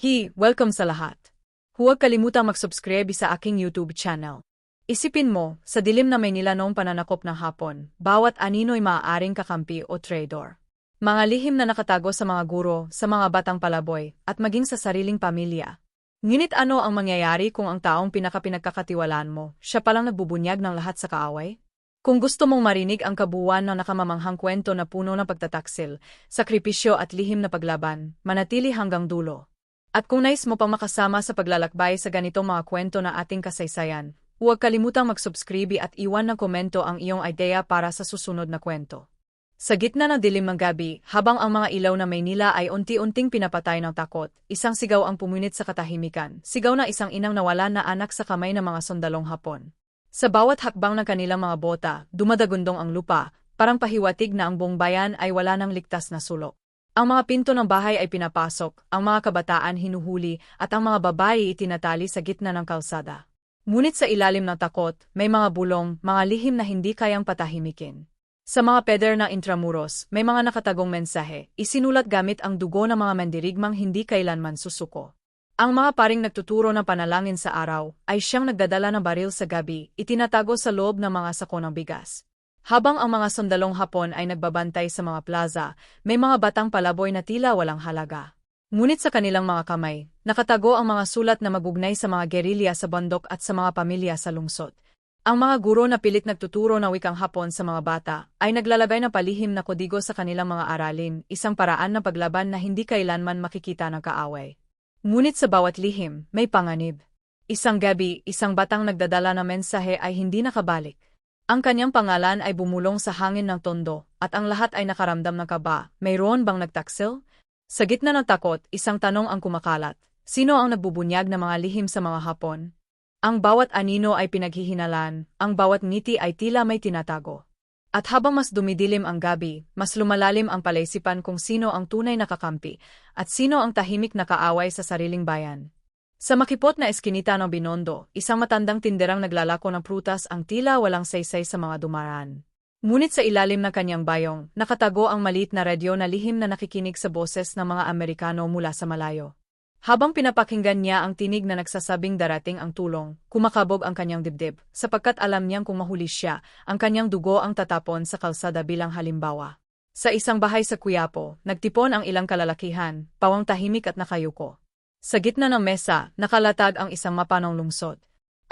Hi, welcome sa lahat. Huwag kalimutang mag-subscribe sa aking YouTube channel. Isipin mo, sa dilim na Maynila noong pananakop ng hapon, bawat anino'y maaaring kakampi o traitor. Mga lihim na nakatago sa mga guro, sa mga batang palaboy, at maging sa sariling pamilya. Ngunit ano ang mangyayari kung ang taong pinakapinagkakatiwalaan mo, siya palang nagbubunyag ng lahat sa kaaway? Kung gusto mong marinig ang kabuuan ng nakamamanghang kwento na puno ng pagtataksil, sakripisyo at lihim na paglaban, manatili hanggang dulo. At kung nais mo pang makasama sa paglalakbay sa ganitong mga kwento na ating kasaysayan, huwag kalimutang mag-subscribe at iwan ng komento ang iyong idea para sa susunod na kwento. Sa gitna ng dilim ng gabi, habang ang mga ilaw na Maynila ay unti-unting pinapatay ng takot, isang sigaw ang pumunit sa katahimikan, sigaw na isang inang nawala na anak sa kamay ng mga sundalong hapon. Sa bawat hakbang ng kanilang mga bota, dumadagundong ang lupa, parang pahiwatig na ang buong bayan ay wala ng ligtas na sulok. Ang mga pinto ng bahay ay pinapasok, ang mga kabataan hinuhuli, at ang mga babae itinatali sa gitna ng kalsada. Ngunit sa ilalim ng takot, may mga bulong, mga lihim na hindi kayang patahimikin. Sa mga peder ng intramuros, may mga nakatagong mensahe, isinulat gamit ang dugo ng mga mandirigmang hindi kailanman susuko. Ang mga paring nagtuturo ng panalangin sa araw ay siyang nagdadala ng baril sa gabi, itinatago sa loob ng mga sako ng bigas. Habang ang mga sundalong Hapon ay nagbabantay sa mga plaza, may mga batang palaboy na tila walang halaga. Ngunit sa kanilang mga kamay, nakatago ang mga sulat na magugnay sa mga gerilya sa bundok at sa mga pamilya sa lungsod. Ang mga guro na pilit nagtuturo ng wikang Hapon sa mga bata ay naglalagay ng palihim na kodigo sa kanilang mga aralin, isang paraan ng paglaban na hindi kailanman makikita ng kaaway. Ngunit sa bawat lihim, may panganib. Isang gabi, isang batang nagdadala ng mensahe ay hindi nakabalik. Ang kanyang pangalan ay bumulong sa hangin ng tondo, at ang lahat ay nakaramdam ng kaba. Mayroon bang nagtaksil? Sa gitna ng takot, isang tanong ang kumakalat. Sino ang nagbubunyag ng mga lihim sa mga hapon? Ang bawat anino ay pinaghihinalan, ang bawat ngiti ay tila may tinatago. At habang mas dumidilim ang gabi, mas lumalalim ang palaisipan kung sino ang tunay na kakampi, at sino ang tahimik na kaaway sa sariling bayan. Sa makipot na eskinita ng Binondo, isang matandang tinderang naglalako ng prutas ang tila walang saysay sa mga dumaraan. Ngunit sa ilalim ng kanyang bayong, nakatago ang maliit na radyo na lihim na nakikinig sa boses ng mga Amerikano mula sa malayo. Habang pinapakinggan niya ang tinig na nagsasabing darating ang tulong, kumakabog ang kanyang dibdib, sapagkat alam niyang kung mahuli siya, ang kanyang dugo ang tatapon sa kalsada bilang halimbawa. Sa isang bahay sa Kuyapo, nagtipon ang ilang kalalakihan, pawang tahimik at nakayuko. Sa gitna ng mesa, nakalatag ang isang mapa ng lungsod.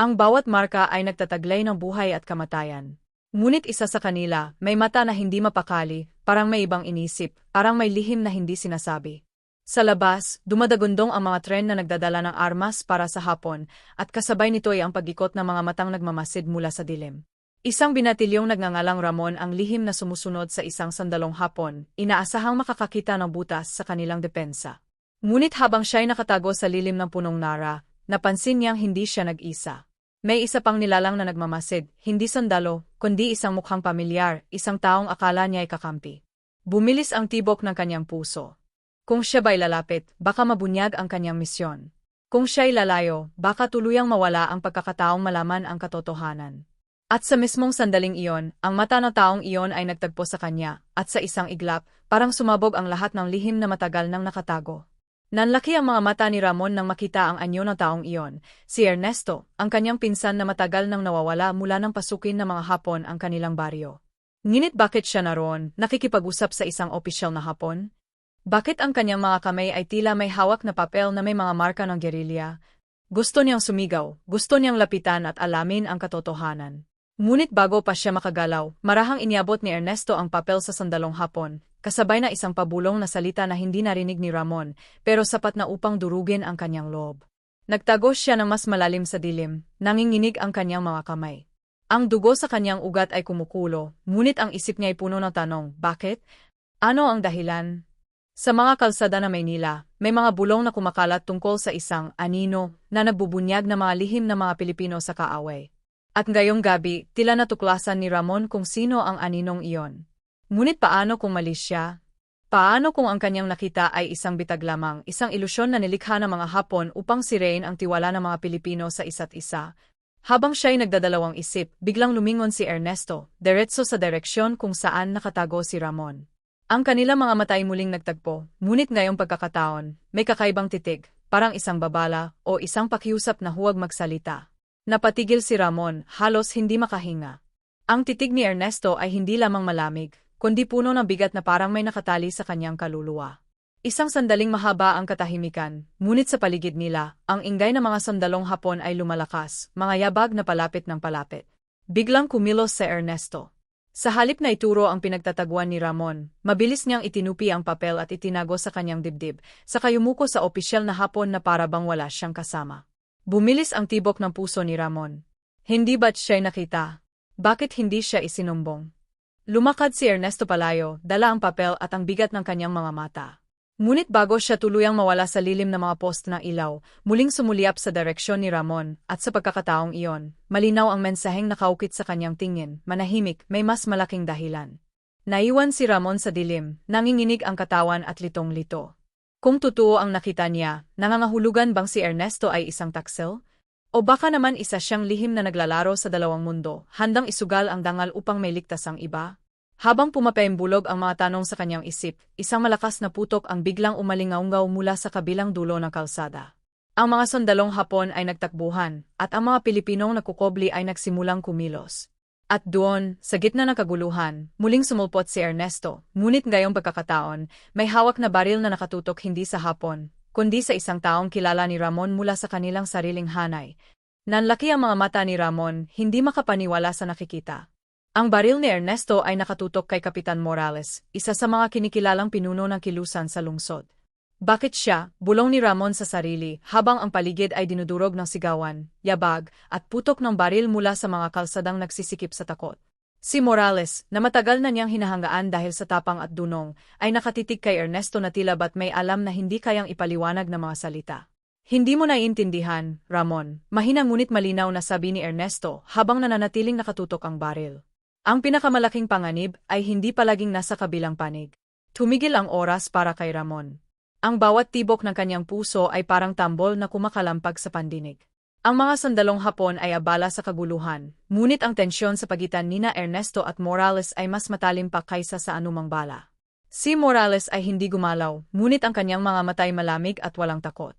Ang bawat marka ay nagtataglay ng buhay at kamatayan. Ngunit isa sa kanila, may mata na hindi mapakali, parang may ibang inisip, parang may lihim na hindi sinasabi. Sa labas, dumadagundong ang mga tren na nagdadala ng armas para sa hapon, at kasabay nito ay ang pagikot ng mga matang nagmamasid mula sa dilim. Isang binatilyong nagngangalang Ramon ang lihim na sumusunod sa isang sandalong hapon, inaasahang makakakita ng butas sa kanilang depensa. Ngunit habang siya'y nakatago sa lilim ng punong nara, napansin niyang hindi siya nag-isa. May isa pang nilalang na nagmamasid, hindi sandalo, kundi isang mukhang pamilyar, isang taong akala niya ay kakampi. Bumilis ang tibok ng kanyang puso. Kung siya ba'y lalapit, baka mabunyag ang kanyang misyon. Kung siya'y lalayo, baka tuluyang mawala ang pagkakataong malaman ang katotohanan. At sa mismong sandaling iyon, ang mata ng taong iyon ay nagtagpo sa kanya, at sa isang iglap, parang sumabog ang lahat ng lihim na matagal nang nakatago. Nanlaki ang mga mata ni Ramon nang makita ang anyo ng taong iyon, si Ernesto, ang kanyang pinsan na matagal nang nawawala mula nang pasukin ng mga Hapon ang kanilang baryo. Ngunit bakit siya naroon, nakikipag-usap sa isang opisyal na Hapon? Bakit ang kanyang mga kamay ay tila may hawak na papel na may mga marka ng gerilya? Gusto niyang sumigaw, gusto niyang lapitan at alamin ang katotohanan. Ngunit bago pa siya makagalaw, marahang iniabot ni Ernesto ang papel sa sandalong hapon, kasabay na isang pabulong na salita na hindi narinig ni Ramon, pero sapat na upang durugin ang kanyang loob. Nagtago siya ng mas malalim sa dilim, nanginginig ang kanyang mga kamay. Ang dugo sa kanyang ugat ay kumukulo, ngunit ang isip niya ay puno ng tanong, bakit? Ano ang dahilan? Sa mga kalsada na Maynila, may mga bulong na kumakalat tungkol sa isang anino na nagbubunyag na mga lihim na mga Pilipino sa kaaway. At ngayong gabi, tila natuklasan ni Ramon kung sino ang aninong iyon. Ngunit paano kung mali siya? Paano kung ang kanyang nakita ay isang bitag lamang, isang ilusyon na nilikha ng mga Hapon upang sirein ang tiwala ng mga Pilipino sa isa't isa? Habang siya'y nagdadalawang isip, biglang lumingon si Ernesto, diretso sa direksyon kung saan nakatago si Ramon. Ang kanilang mga mata ay muling nagtagpo, ngunit ngayong pagkakataon, may kakaibang titig, parang isang babala o isang pakiusap na huwag magsalita. Napatigil si Ramon, halos hindi makahinga. Ang titig ni Ernesto ay hindi lamang malamig, kundi puno ng bigat na parang may nakatali sa kanyang kaluluwa. Isang sandaling mahaba ang katahimikan, ngunit sa paligid nila, ang ingay ng mga sandalong hapon ay lumalakas, mga yabag na palapit ng palapit. Biglang kumilos si Ernesto. Sa halip na ituro ang pinagtataguan ni Ramon, mabilis niyang itinupi ang papel at itinago sa kanyang dibdib, sa kayumuko sa opisyal na hapon na para bang wala siyang kasama. Bumilis ang tibok ng puso ni Ramon. Hindi ba't siya'y nakita? Bakit hindi siya isinumbong? Lumakad si Ernesto Palayo, dala ang papel at ang bigat ng kanyang mga mata. Ngunit bago siya tuluyang mawala sa lilim ng mga post ng ilaw, muling sumuliap sa direksyon ni Ramon, at sa pagkakataong iyon, malinaw ang mensaheng nakaukit sa kanyang tingin, manahimik, may mas malaking dahilan. Naiwan si Ramon sa dilim, nanginginig ang katawan at litong-lito. Kung totoo ang nakita niya, nangangahulugan bang si Ernesto ay isang taksil? O baka naman isa siyang lihim na naglalaro sa dalawang mundo, handang isugal ang dangal upang may ligtas ang iba? Habang pumapaimbulog ang mga tanong sa kanyang isip, isang malakas na putok ang biglang umalingaungaw mula sa kabilang dulo ng kalsada. Ang mga sandalong Hapon ay nagtakbuhan, at ang mga Pilipinong nakukobli ay nagsimulang kumilos. At doon, sa gitna ng kaguluhan, muling sumulpot si Ernesto, ngunit ngayong pagkakataon, may hawak na baril na nakatutok hindi sa Hapon, kundi sa isang taong kilala ni Ramon mula sa kanilang sariling hanay. Nanlaki ang mga mata ni Ramon, hindi makapaniwala sa nakikita. Ang baril ni Ernesto ay nakatutok kay Kapitan Morales, isa sa mga kinikilalang pinuno ng kilusan sa lungsod. Bakit siya, bulong ni Ramon sa sarili, habang ang paligid ay dinudurog ng sigawan, yabag, at putok ng baril mula sa mga kalsadang nagsisikip sa takot. Si Morales, na matagal na niyang hinahanggaan dahil sa tapang at dunong, ay nakatitig kay Ernesto na tila ba't may alam na hindi kayang ipaliwanag ng mga salita. Hindi mo naiintindihan, Ramon, mahina ngunit malinaw na sabi ni Ernesto habang nananatiling nakatutok ang baril. Ang pinakamalaking panganib ay hindi palaging nasa kabilang panig. Tumigil ang oras para kay Ramon. Ang bawat tibok ng kanyang puso ay parang tambol na kumakalampag sa pandinig. Ang mga sandalong hapon ay abala sa kaguluhan, ngunit ang tensyon sa pagitan nina Ernesto at Morales ay mas matalim pa kaysa sa anumang bala. Si Morales ay hindi gumalaw, ngunit ang kanyang mga matay malamig at walang takot.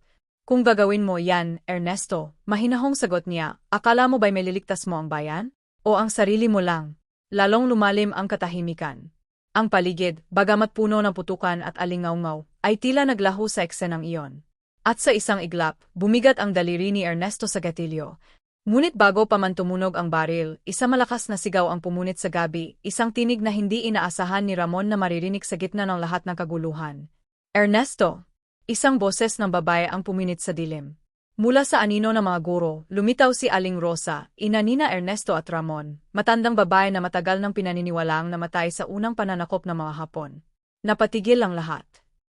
Kung gagawin mo yan, Ernesto, mahinahong sagot niya, akala mo ba'y may liligtas mo ang bayan? O ang sarili mo lang? Lalong lumalim ang katahimikan. Ang paligid, bagamat puno ng putukan at alingaungaw, ay tila naglaho sa eksenang iyon. At sa isang iglap, bumigat ang daliri ni Ernesto sa gatilyo. Ngunit bago pa man tumunog ang baril, isa malakas na sigaw ang pumunit sa gabi, isang tinig na hindi inaasahan ni Ramon na maririnig sa gitna ng lahat ng kaguluhan. Ernesto! Isang boses ng babae ang puminit sa dilim. Mula sa anino ng mga guro, lumitaw si Aling Rosa, ina nina Ernesto at Ramon, matandang babae na matagal nang pinaniniwalaang namatay sa unang pananakop ng mga Hapon. Napatigil ang lahat.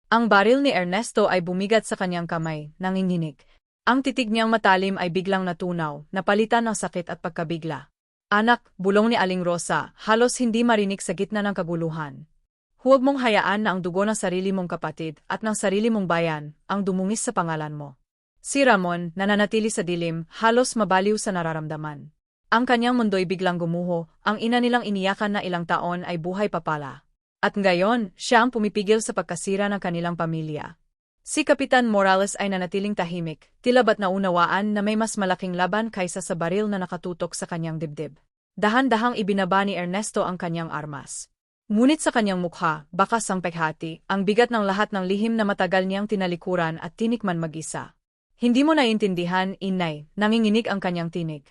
Ang baril ni Ernesto ay bumigat sa kanyang kamay, nanginginig. Ang titig niyang matalim ay biglang natunaw, napalitan ng sakit at pagkabigla. Anak, bulong ni Aling Rosa, halos hindi marinig sa gitna ng kaguluhan. Huwag mong hayaan na ang dugo ng sarili mong kapatid at ng sarili mong bayan ang dumungis sa pangalan mo. Si Ramon, nananatili sa dilim, halos mabaliw sa nararamdaman. Ang kanyang mundo'y biglang gumuho, ang ina nilang iniyakan na ilang taon ay buhay pa pala. At ngayon, siya ang pumipigil sa pagkasira ng kanilang pamilya. Si Kapitan Morales ay nanatiling tahimik, tila ba't naunawaan na may mas malaking laban kaysa sa baril na nakatutok sa kanyang dibdib. Dahan-dahang ibinaba ni Ernesto ang kanyang armas. Ngunit sa kanyang mukha, bakas ang pekhati, ang bigat ng lahat ng lihim na matagal niyang tinalikuran at tinikman mag-isa. Hindi mo naiintindihan, inay, nanginginig ang kanyang tinig.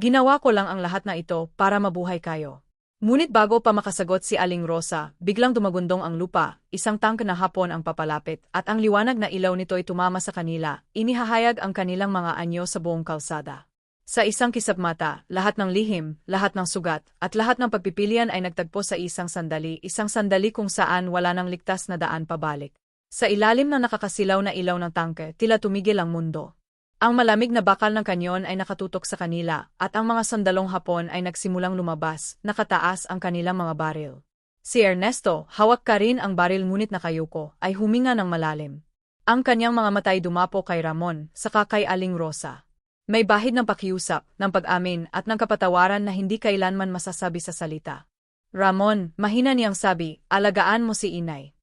Ginawa ko lang ang lahat na ito para mabuhay kayo. Ngunit bago pa makasagot si Aling Rosa, biglang dumagundong ang lupa, isang tank na hapon ang papalapit, at ang liwanag na ilaw nito ay tumama sa kanila, inihahayag ang kanilang mga anyo sa buong kalsada. Sa isang kisap mata, lahat ng lihim, lahat ng sugat, at lahat ng pagpipilian ay nagtagpo sa isang sandali, isang sandali kung saan wala nang ligtas na daan pabalik. Sa ilalim ng nakakasilaw na ilaw ng tangke, tila tumigil ang mundo. Ang malamig na bakal ng kanyon ay nakatutok sa kanila, at ang mga sandalong hapon ay nagsimulang lumabas, nakataas ang kanilang mga baril. Si Ernesto, hawak ka rin ang baril ngunit nakayuko, ay huminga ng malalim. Ang kanyang mga matay dumapo kay Ramon, saka kay Aling Rosa. May bahid ng pakiusap, ng pag-amin at ng kapatawaran na hindi kailanman masasabi sa salita. Ramon, mahina niyang sabi, alagaan mo si inay.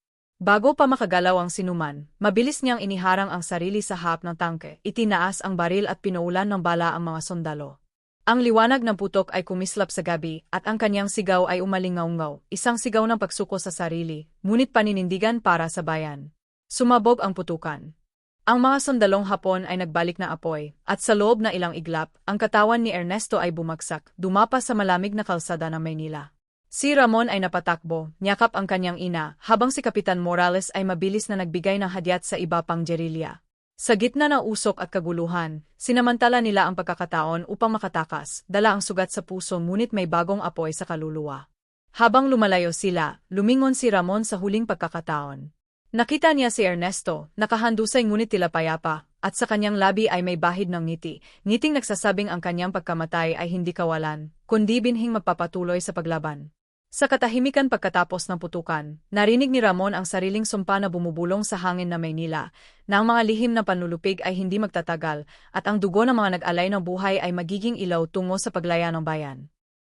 Bago pa makagalaw ang sinuman, mabilis niyang iniharang ang sarili sa hap ng tangke, itinaas ang baril at pinaulan ng bala ang mga sundalo. Ang liwanag ng putok ay kumislap sa gabi at ang kanyang sigaw ay umalingaw-ngaw, isang sigaw ng pagsuko sa sarili, ngunit paninindigan para sa bayan. Sumabog ang putukan. Ang mga sundalong Hapon ay nagbalik na apoy, at sa loob na ilang iglap, ang katawan ni Ernesto ay bumagsak, dumapa sa malamig na kalsada ng Maynila. Si Ramon ay napatakbo, niyakap ang kanyang ina, habang si Kapitan Morales ay mabilis na nagbigay ng hadyat sa iba pang gerilya. Sa gitna ng usok at kaguluhan, sinamantala nila ang pagkakataon upang makatakas, dala ang sugat sa puso ngunit may bagong apoy sa kaluluwa. Habang lumalayo sila, lumingon si Ramon sa huling pagkakataon. Nakita niya si Ernesto, nakahandusay ngunit tila payapa, at sa kanyang labi ay may bahid ng ngiti, ngiting nagsasabing ang kanyang pagkamatay ay hindi kawalan, kundi binhing magpapatuloy sa paglaban. Sa katahimikan pagkatapos ng putukan, narinig ni Ramon ang sariling sumpa na bumubulong sa hangin na Maynila, na ang mga lihim na panlulupig ay hindi magtatagal, at ang dugo ng mga nag-alay ng buhay ay magiging ilaw tungo sa paglaya ng bayan.